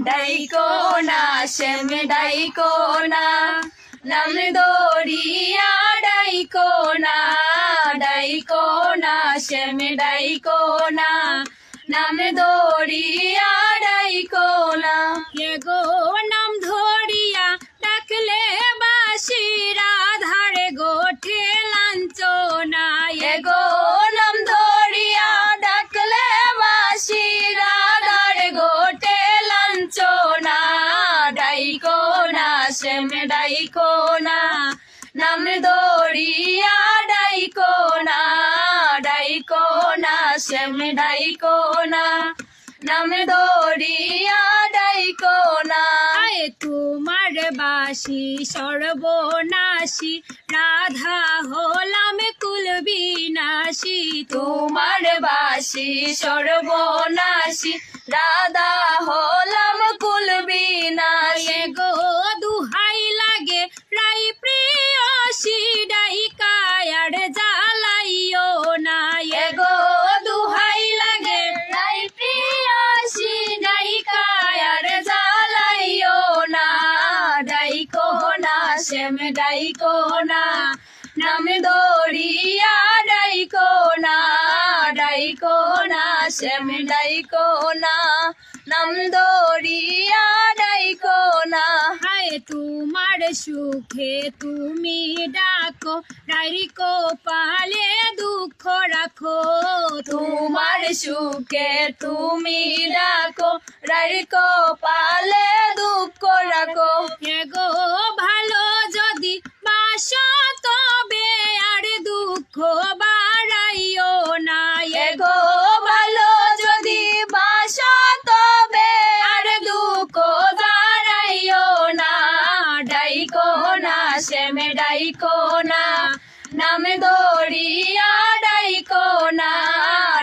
ডাইকো না শ্যাম ডাইকো না নাম দড়িয়া ডাইকো না ডাইকো না শ্যাম ডাইকো নাম দড়িয়া শ্যাম ডাইকো না নাম দড়িয়া ডাইকো না ডাইকো না শ্যাম ডাইকো না নাম দড়িয়া ডাইকো না তোমার বাসি সর্বনাশী রাধা হলাম কুল বিনাশী তোমার বাসি সর্বনাশী রাধা হলাম শ্যাম ডাইকো না, নাম দড়িয়া ডাইকো না ডাইকো না, শ্যাম ডাইকো না, নাম দড়িয়া ডাইকো না। হায় তোমার সুখে তুমি ডাকো রাইকো পালে দুঃখ রাখো। তোমার সুখে তুমি রাখো রাখো পালে দুঃখ বাড়াইও না এগো ভালো যদি বাসা তবে। আর দুঃখ দাঁড়াইও না ডাইকো না শ্যামে ডাইকো না নাম দড়িয়া ডাইকো না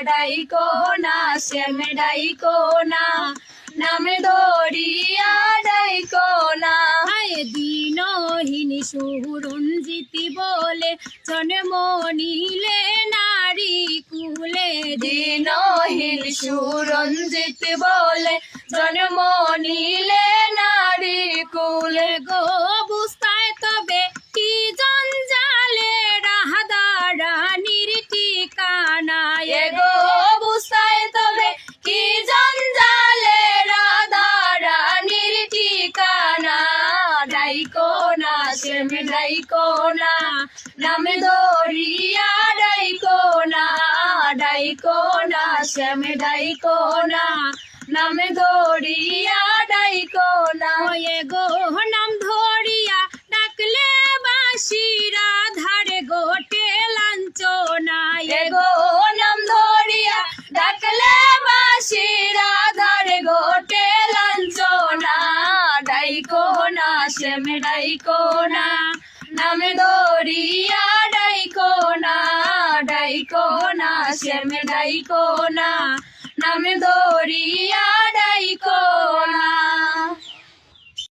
ডাইকো না শ্যামে ডাইকো না নাম দড়িয়া ডাইকো না। দিনহীন সুরঞ্জিতি বলে জন্ম নিলে নারী কুলে দিনহীন সুরঞ্জিত বলে জন্ম নিলে নারী কুলে গো শ্যাম ডাইকো না, নাম দড়িয়া ডাইকো না ডাইকো না, শ্যাম ডাইকো না, নাম দড়িয়া ডাইকো না গো ডাইকো না নাম দড়িয়া ডাইকো না ডাইকো না শ্যাম ডাইকো না নাম দড়িয়া ডাইকো না